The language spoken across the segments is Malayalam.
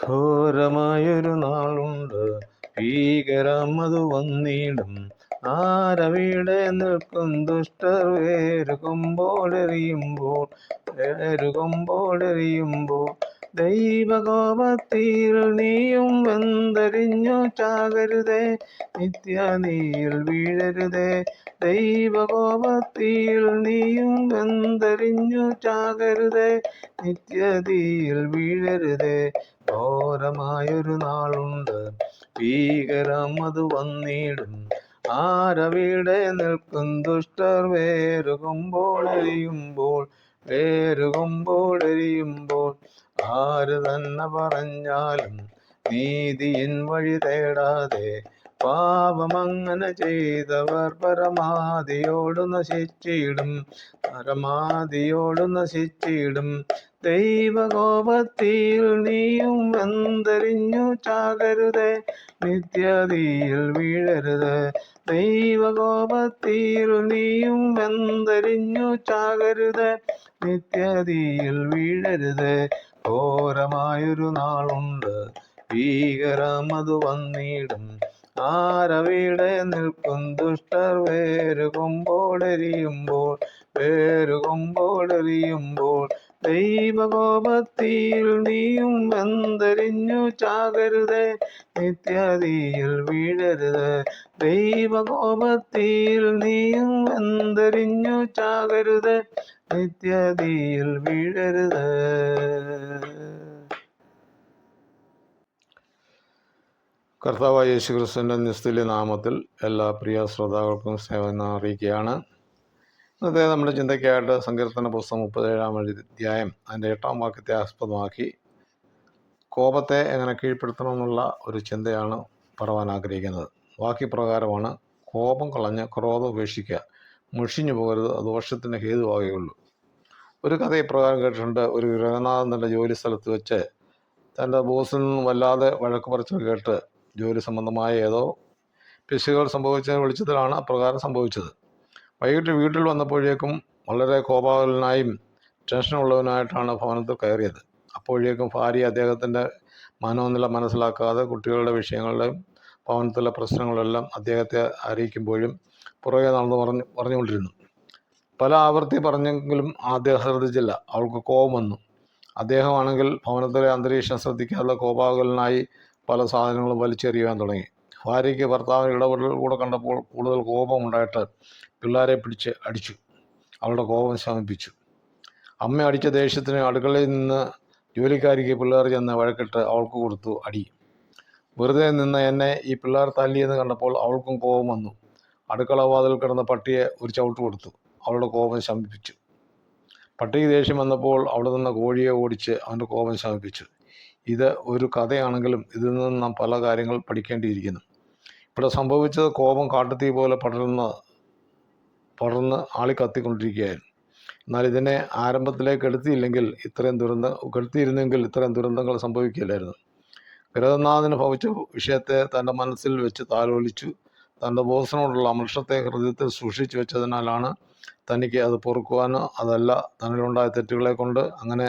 ഘോരമായൊരു നാളുണ്ട്. ഭീകരം അത് വന്നിടും. ആരവിടെ നിൽക്കും? ദുഷ്ടർ വേരുകുമ്പോൾ എറിയുമ്പോൾ ദൈവകോപത്തിൽ നീയും വെന്തരിഞ്ഞു ചാകരുതേ നിത്യനീയിൽ വീഴരുതേ. ദൈവകോപത്തിൽ നീയും വെന്തരിഞ്ഞു ചാകരുതേ നിത്യതീയിൽ വീഴരുതേ. ഘോരമായൊരു നാളുണ്ട് ഭീകരം അത് വന്നിടും. ആരവിടെ നിൽക്കും ദുഷ്ടർ വേരുകുമ്പോൾ എരിയുമ്പോൾ ആര് തന്നെ പറഞ്ഞാലും നീതിയിൻ വഴി തേടാതെ പാപമങ്ങനെ ചെയ്തവർ പരമാതിയോട് നശിച്ചിടും പരമാതിയോട് നശിച്ചിടും. ദൈവകോപത്തിൽ നീയും വെന്തരിഞ്ഞു ചാകരുത് നിത്യതിയിൽ വീഴരുത്. ദൈവകോപത്തിൽ നീയും വെന്തരിഞ്ഞു ചാകരുത് നിത്യതിയിൽ വീഴരുത്. ഘോരമായൊരു നാളുണ്ട്. ഭീകരം അത് വന്നിടും. ആരവിടെ നിൽക്കും? ദുഷ്ടർ വേരു കൊമ്പോടെരിയുമ്പോൾ വേരു കൊമ്പോടെരിയുമ്പോൾ ദൈവകോപത്തിൽ നീയും വെന്തരിഞ്ഞു ചാകരുത്. നിത്യതീയിൽ വീഴരുത്. ദൈവകോപത്തിൽ നീയും വെന്തരിഞ്ഞു ചാകരുത്. നിത്യതീയിൽ വീഴരുത്. കർത്താവായ യേശു ക്രിസ്തുവിന്റെ നിസ്തുല്യ നാമത്തിൽ എല്ലാ പ്രിയ ശ്രോതാക്കൾക്കും സേവനം അറിയിക്കുകയാണ്. ഇന്നത്തെ നമ്മുടെ ചിന്തയ്ക്കായിട്ട് സങ്കീർത്തന പുസ്തകം മുപ്പത്തേഴാം അധ്യായം അതിന്റെ എട്ടാം വാക്യത്തെ ആസ്പദമാക്കി കോപത്തെ എങ്ങനെ കീഴ്പ്പെടുത്തണമെന്നുള്ള ഒരു ചിന്തയാണ് പറവാൻ ആഗ്രഹിക്കുന്നത്. വാക്യപ്രകാരമാണ് കോപം കളഞ്ഞ് ക്രോധം ഉപേക്ഷിക്കുക. മുഷിഞ്ഞു പോകരുത് ദോഷത്തിന് ഹേതുവാകുകയുള്ളൂ ഒരു കഥ ഇപ്രകാരം കേട്ടിട്ടുണ്ട്. ഒരു ഗൃഹനാഥൻ തന്റെ ജോലി സ്ഥലത്ത് വെച്ച് തന്റെ ബോസിൽ നിന്നും വല്ലാതെ വഴക്ക് പറച്ചിൽ കേട്ട് ജോലി സംബന്ധമായ ഏതോ പിശുകൾ സംഭവിച്ചതിന് വെളിച്ചത്തിലാണ് അപ്രകാരം സംഭവിച്ചത്. വൈകിട്ട് വീട്ടിൽ വന്നപ്പോഴേക്കും വളരെ കോപാകുലനായും ടെൻഷനുള്ളവനായിട്ടാണ് ഭവനത്തിൽ കയറിയത്. അപ്പോഴേക്കും ഭാര്യ അദ്ദേഹത്തിന്റെ മനോനില മനസ്സിലാക്കാതെ കുട്ടികളുടെ വിഷയങ്ങളുടെയും ഭവനത്തിലെ പ്രശ്നങ്ങളെല്ലാം അദ്ദേഹത്തെ അറിയിക്കുമ്പോഴും പുറകെ നടന്ന് പറഞ്ഞു പറഞ്ഞുകൊണ്ടിരുന്നു. പല ആവർത്തി പറഞ്ഞെങ്കിലും അദ്ദേഹം ശ്രദ്ധിച്ചില്ല. അവൾക്ക് കോപം വന്നു. അദ്ദേഹമാണെങ്കിൽ ഭവനത്തിലെ അന്തരീക്ഷം ശ്രദ്ധിക്കാതെ കോപാകുലനായി പല സാധനങ്ങളും വലിച്ചെറിയുവാൻ തുടങ്ങി. ഭാര്യയ്ക്ക് ഭർത്താവിന് ഇടപെടൽ കൂടെ കണ്ടപ്പോൾ കൂടുതൽ കോപമുണ്ടായിട്ട് പിള്ളേരെ പിടിച്ച് അടിച്ചു. അവളുടെ കോപം ശമിപ്പിച്ചു. അമ്മ അടിച്ച ദേഷ്യത്തിന് അടുക്കളയിൽ നിന്ന് ജോലിക്കാരിക്ക് പിള്ളേർ ചെന്ന് വഴക്കിട്ട് അവൾക്ക് കൊടുത്തു അടി. വെറുതെ നിന്ന് എന്നെ ഈ പിള്ളേർ തല്ലിയെന്ന് കണ്ടപ്പോൾ അവൾക്കും കോപം വന്നു. അടുക്കള വാതിൽ കിടന്ന പട്ടിയെ ഒരു ചവിട്ട് കൊടുത്തു. അവളുടെ കോപം ശമിപ്പിച്ചു. പട്ടിക്ക് ദേഷ്യം വന്നപ്പോൾ അവിടെ നിന്ന് കോഴിയെ ഓടിച്ച് അവന്റെ കോപം ശമിപ്പിച്ചു. ഇത് ഒരു കഥയാണെങ്കിലും ഇതിൽ നിന്ന് നാം പല കാര്യങ്ങൾ പഠിക്കേണ്ടിയിരിക്കുന്നു. ഇവിടെ സംഭവിച്ചത് കോപം കാട്ടുതീ പോലെ പടർന്ന് പടർന്ന് ആളി കത്തിക്കൊണ്ടിരിക്കുകയായിരുന്നു എന്നാൽ ഇതിനെ ആരംഭത്തിലേക്ക് എടുത്തിയില്ലെങ്കിൽ ഇത്രയും ദുരന്ത കെടുത്തിയിരുന്നെങ്കിൽ ഇത്രയും ദുരന്തങ്ങൾ സംഭവിക്കില്ലായിരുന്നു ഗൃഹനാഥന് ഭവിച്ച വിഷയത്തെ തന്റെ മനസ്സിൽ വെച്ച് താലോലിച്ചു. തന്റെ ബോസിനോടുള്ള അമൃഷത്തെ ഹൃദയത്തിൽ സൂക്ഷിച്ചു വെച്ചതിനാലാണ് തനിക്ക് അത് പൊറുക്കുവാനോ അതല്ല തന്നിലുണ്ടായ തെറ്റുകളെ കൊണ്ട് അങ്ങനെ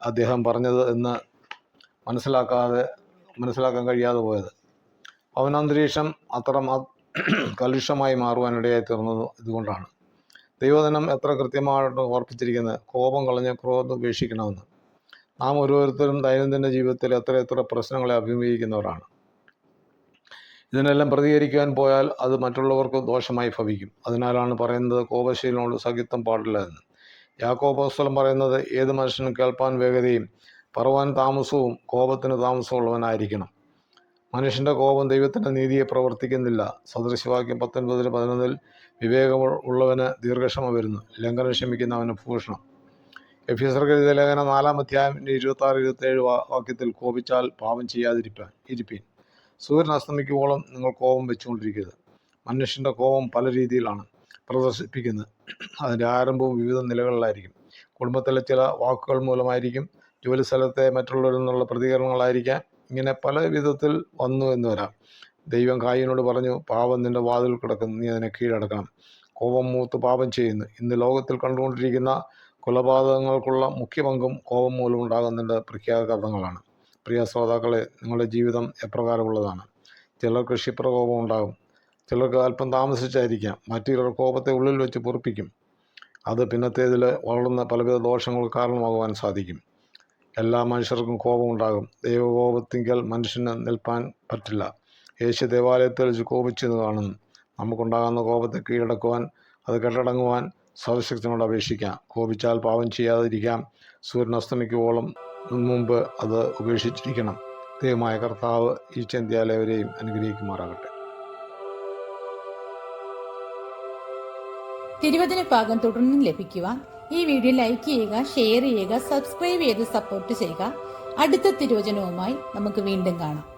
അദ്ദേഹം പറഞ്ഞത് എന്ന് മനസ്സിലാക്കാതെ മനസ്സിലാക്കാൻ കഴിയാതെ പോയത്. ഭവനാന്തരീക്ഷം അത്ര കലുഷമായി മാറുവാനിടയായി തീർന്നത് ഇതുകൊണ്ടാണ്. ദൈവദിനം എത്ര കൃത്യമായിട്ട് ഓർപ്പിച്ചിരിക്കുന്നത് കോപം കളഞ്ഞ് ക്രോധം ഉപേക്ഷിക്കണമെന്ന്. നാം ഓരോരുത്തരും ദൈനംദിന ജീവിതത്തിൽ എത്ര എത്ര പ്രശ്നങ്ങളെ അഭിമുഖീകരിക്കുന്നവരാണ്. ഇതിനെല്ലാം പ്രതികരിക്കാൻ പോയാൽ അത് മറ്റുള്ളവർക്ക് ദോഷമായി ഭവിക്കും. അതിനാലാണ് പറയുന്നത് കോപശീലിനോട് സഹിത്വം പാടില്ല എന്ന്. യാക്കോപോസ്തലം പറയുന്നത് ഏത് മനുഷ്യനും കേൾപ്പാൻ വേഗതയും പറവാൻ താമസവും കോപത്തിന് താമസമുള്ളവനായിരിക്കണം. മനുഷ്യന്റെ കോപം ദൈവത്തിന്റെ നീതിയെ പ്രവർത്തിക്കുന്നില്ല. സദൃശവാക്യം പത്തൊൻപതിന് പതിനൊന്നിൽ വിവേകം ഉള്ളവന് ദീർഘക്ഷമ വരുന്നു. ലംഘനം ക്ഷമിക്കുന്നവന് ഭൂഷണം. എഫീസർക്കെഴുതിയ ലേഖന നാലാം അധ്യായം ഇരുപത്തി ആറ് ഇരുപത്തേഴ് വാക്യത്തിൽ കോപിച്ചാൽ പാപം ചെയ്യാതിരിപ്പാൻ ഇരിപ്പീൻ. സൂര്യൻ അസ്തമിക്കുമ്പോളും നിങ്ങൾ കോപം വെച്ചുകൊണ്ടിരിക്കരുത്. മനുഷ്യന്റെ കോപം പല രീതിയിലാണ് പ്രദർശിപ്പിക്കുന്നത്. അതിന്റെ ആരംഭവും വിവിധ നിലകളിലായിരിക്കും. കുടുംബത്തിലെ ചില വാക്കുകൾ മൂലമായിരിക്കും ജോലി സ്ഥലത്തെ മറ്റുള്ളവരിൽ നിന്നുള്ള പ്രതികരണങ്ങളായിരിക്കാം ഇങ്ങനെ പല വിധത്തിൽ വന്നു എന്ന് വരാം. ദൈവം കായിനോട് പറഞ്ഞു പാപം നിന്റെ വാതിൽ കിടക്കുന്നു നീ അതിനെ കീഴടക്കണം. കോപം മൂത്ത് പാപം ചെയ്യുന്നു. ഇന്ന് ലോകത്തിൽ കണ്ടുകൊണ്ടിരിക്കുന്ന കൊലപാതകങ്ങൾക്കുള്ള മുഖ്യ പങ്കും കോപം മൂലമുണ്ടാകുന്നതിന്റെ പ്രഖ്യാപനങ്ങളാണ് പ്രിയ ശ്രോതാക്കളെ നിങ്ങളുടെ ജീവിതം എപ്രകാരമുള്ളതാണ്? ചിലർ കൃഷിപ്രകോപം ഉണ്ടാകും. ചിലർക്ക് അല്പം താമസിച്ചായിരിക്കാം. മറ്റു ചിലർ കോപത്തെ ഉള്ളിൽ വെച്ച് പൊറിപ്പിക്കും. അത് പിന്നത്തേതിൽ വളർന്ന പലവിധ ദോഷങ്ങൾക്ക് കാരണമാകുവാൻ സാധിക്കും. എല്ലാ മനുഷ്യർക്കും കോപമുണ്ടാകും. ദൈവകോപത്തിങ്കൽ മനുഷ്യന് നിൽപ്പാൻ പറ്റില്ല. യേശു ദേവാലയത്തിൽ വെച്ച് കോപിച്ചെന്ന് കാണുന്നു. നമുക്കുണ്ടാകുന്ന കോപത്തെ കീഴടക്കുവാൻ അത് കെട്ടടങ്ങുവാൻ സർവശക്തിനോട് അപേക്ഷിക്കാം. കോപിച്ചാൽ പാപം ചെയ്യാതിരിക്കാം. സൂര്യൻ അസ്തമിക്കുവോളം മുമ്പ് അത് ഉപേക്ഷിച്ചിരിക്കണം. ദൈവമായ കർത്താവ് ഈ ചിന്താലയവരെയും അനുഗ്രഹിക്കുമാറാകട്ടെ. തിരുവചന ഭാഗം തുടർന്നും ലഭിക്കുവാൻ ഈ വീഡിയോ ലൈക്ക് ചെയ്യുക ഷെയർ ചെയ്യുക സബ്സ്ക്രൈബ് ചെയ്ത് സപ്പോർട്ട് ചെയ്യുക. അടുത്ത തിരുവചനവുമായി നമുക്ക് വീണ്ടും കാണാം.